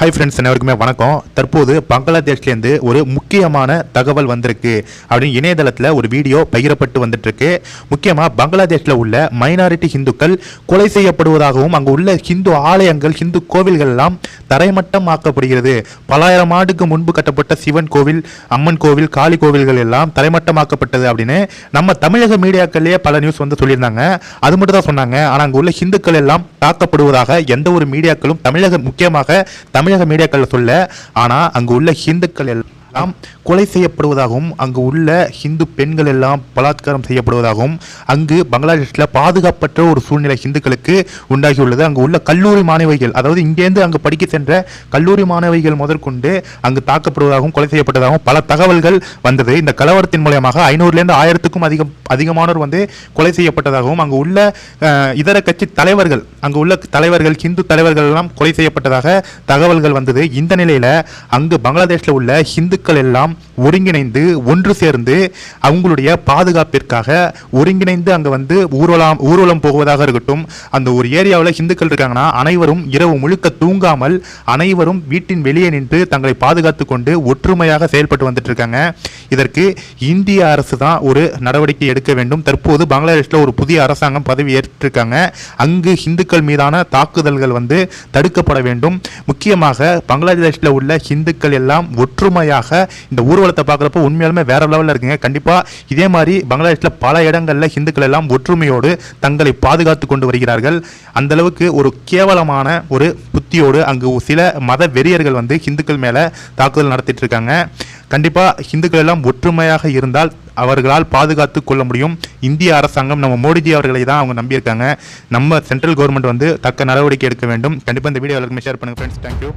Hi friends அனைவருக்குமே வணக்கம். தற்போது பங்களாதேஷ்லேருந்து ஒரு முக்கியமான தகவல் வந்திருக்கு அப்படின்னு இணையதளத்தில் ஒரு வீடியோ பகிரப்பட்டு வந்துட்டுருக்கு. முக்கியமாக பங்களாதேஷில் உள்ள மைனாரிட்டி ஹிந்துக்கள் கொலை செய்யப்படுவதாகவும் அங்கு உள்ள ஹிந்து ஆலயங்கள் ஹிந்து கோவில்கள் எல்லாம் தரைமட்டமாக்கப்படுகிறது. பலாயிரம் ஆண்டுக்கு முன்பு கட்டப்பட்ட சிவன் கோவில் அம்மன் கோவில் காளி கோவில்கள் எல்லாம் தரைமட்டமாக்கப்பட்டது அப்படின்னு நம்ம தமிழக மீடியாக்கள்லேயே பல நியூஸ் வந்து சொல்லியிருந்தாங்க. அது மட்டும் தான் சொன்னாங்க. ஆனால் அங்கே உள்ள ஹிந்துக்கள் எல்லாம் தாக்கப்படுவதாக எந்த ஒரு மீடியாக்களும் தமிழக முக்கியமாக தமிழ் தமிழக மீடியாக்கள் சொல்ல ஆனால் அங்கு உள்ள ஹிந்துக்கள் எல்லாம் கொலை செய்யப்படுவதாகவும் அங்கு உள்ள ஹிந்து பெண்கள் எல்லாம் பலாத்காரம் செய்யப்படுவதாகவும் அங்கு பங்களாதேஷில் பாதுகாப்பற்ற ஒரு சூழ்நிலை ஹிந்துக்களுக்கு உண்டாகியுள்ளது. அங்கு உள்ள கல்லூரி மாணவிகள் அதாவது இங்கேருந்து அங்கு படிக்க சென்ற கல்லூரி மாணவிகள் முதற்கொண்டு அங்கு தாக்கப்படுவதாகவும் கொலை செய்யப்பட்டதாகவும் பல தகவல்கள் வந்தது. இந்த கலவரத்தின் மூலயமாக ஐநூறுலேருந்து ஆயிரத்துக்கும் அதிகம் அதிகமானோர் வந்து கொலை செய்யப்பட்டதாகவும் அங்கு உள்ள இதர கட்சி தலைவர்கள் அங்கு உள்ள தலைவர்கள் ஹிந்து தலைவர்கள் எல்லாம் கொலை செய்யப்பட்டதாக தகவல்கள் வந்தது. இந்த நிலையில் அங்கு பங்களாதேஷில் உள்ள ஹிந்து இந்துக்கள் எல்லாம் ஒருங்கிணைந்து ஒன்று சேர்ந்து அவங்களுடைய பாதுகாப்பிற்காக ஒருங்கிணைந்து அங்கே வந்து ஊர்வலம் ஊர்வலம் போகுவதாக இருக்கட்டும் அந்த ஒரு ஏரியாவில் ஹிந்துக்கள் இருக்காங்கன்னா அனைவரும் இரவு முழுக்க தூங்காமல் அனைவரும் வீட்டின் வெளியே நின்று தங்களை பாதுகாத்து கொண்டு ஒற்றுமையாக செயல்பட்டு வந்துட்டு இருக்காங்க. இதற்கு இந்திய அரசு தான் ஒரு நடவடிக்கை எடுக்க வேண்டும். தற்போது பங்களாதேஷில் ஒரு புதிய அரசாங்கம் பதவி ஏற்றிருக்காங்க. அங்கு ஹிந்துக்கள் மீதான தாக்குதல்கள் வந்து தடுக்கப்பட வேண்டும். முக்கியமாக பங்களாதேஷில் உள்ள ஹிந்துக்கள் எல்லாம் ஒற்றுமையாக இந்த ஊர்வலத்தை பார்க்குறப்போ உண்மையாலுமே வேற லெவலில் இருக்குங்க. கண்டிப்பாக இதே மாதிரி பங்களாதேஷில் பல இடங்களில் ஹிந்துக்கள் எல்லாம் ஒற்றுமையோடு தங்களை பாதுகாத்து கொண்டு வருகிறார்கள். அந்த அளவுக்கு ஒரு கேவலமான ஒரு புத்தியோடு அங்கு சில மத வெறியர்கள் வந்து ஹிந்துக்கள் மேலே தாக்குதல் நடத்திட்டு இருக்காங்க. கண்டிப்பாக ஹிந்துக்கள் எல்லாம் ஒற்றுமையாக இருந்தால் அவர்களால் பாதுகாத்து கொள்ள முடியும். இந்திய அரசாங்கம் நம்ம மோடிஜி அவர்களை தான் அவங்க நம்பியிருக்காங்க. நம்ம சென்ட்ரல் கவர்மெண்ட் வந்து தக்க நடவடிக்கை எடுக்க வேண்டும். கண்டிப்பாக இந்த வீடியோ எல்லாருக்குமே ஷேர் பண்ணுங்கள் ஃப்ரெண்ட்ஸ் தேங்க்யூ